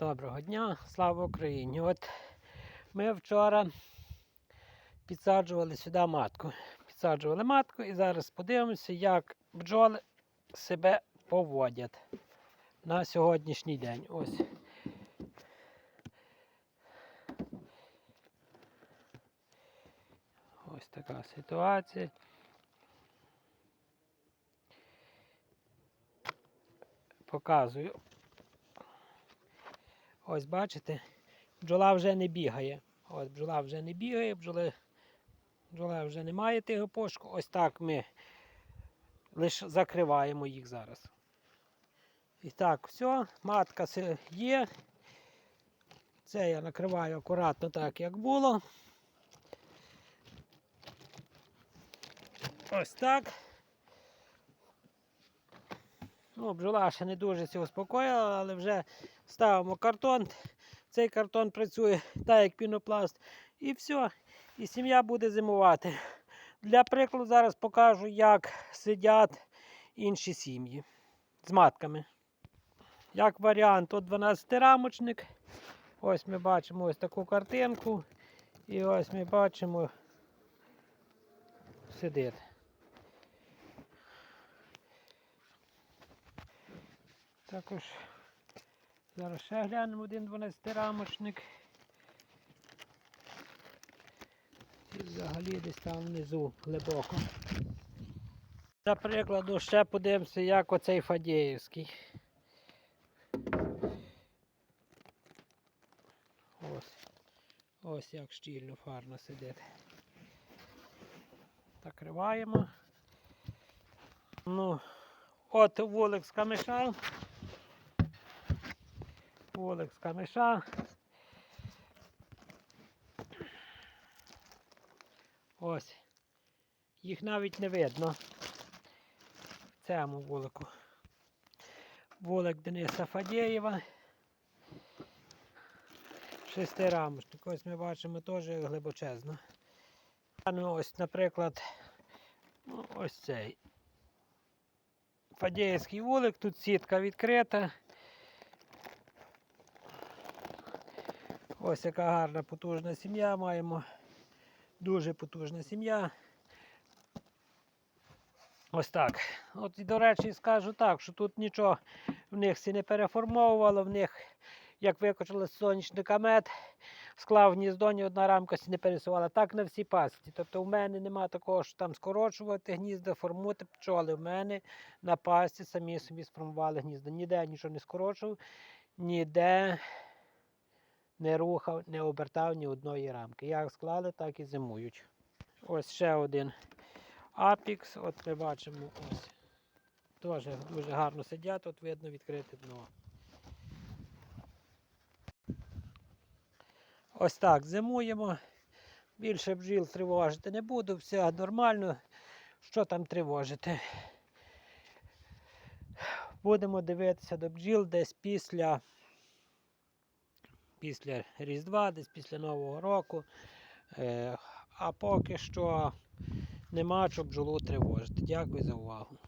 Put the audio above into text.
Доброго дня, слава Україні! От ми вчора підсаджували сюди матку. Підсаджували матку і зараз подивимося, як бджоли себе поводять на сьогоднішній день. Ось. Ось така ситуація. Показую. Ось бачите, бджола вже не бігає. Ось бджола вже не бігає, бджоли, бджола вже не має тих пошуку. Ось так ми лише закриваємо їх зараз. І так, все, матка є. Це я накриваю акуратно так, як було. Ось так. Ну, бджола ще не дуже це успокоїла, але вже ставимо картон. Цей картон працює так, як пінопласт. І все. І сім'я буде зимувати. Для прикладу зараз покажу, як сидять інші сім'ї з матками. Як варіант, от 12-рамочник. Ось ми бачимо ось таку картинку. І ось ми бачимо сидить. Також зараз ще глянемо один 12-рамочник. І взагалі десь там внизу глибоко. Для прикладу ще подивимося, як оцей Фадєївський. Ось. Ось як щільно фарно сидить. Закриваємо. Ну, от вулик з Вулик з камиша. Ось. Їх навіть не видно в цьому вулику. Вулик Дениса Фадєєва. Шестирамочник. Ось ми бачимо теж глибочезно. Ну, ось, наприклад, ну, ось цей. Фадєївський вулик, тут сітка відкрита. Ось яка гарна потужна сім'я маємо. Дуже потужна сім'я. Ось так. От і до речі, скажу так, що тут нічого в них всі не переформовувало, в них, як викочили з сонячника мед, склав гніздо, ні одна рамка не пересувала. Так на всі пасті. Тобто в мене нема такого, що там скорочувати гнізда, формувати пчоли. В мене на пасті самі собі сформували гнізда. Ніде нічого не скорочував, ніде не рухав, не обертав ні одної рамки. Як склали, так і зимують. Ось ще один апікс. От ми бачимо ось. Теж дуже гарно сидять, тут видно відкрите дно. Ось так зимуємо. Більше бджіл тривожити не буду, все нормально. Що там тривожити? Будемо дивитися до бджіл десь після, після Різдва, десь після Нового року. Е, а поки що нема що бджолу тривожити. Дякую за увагу.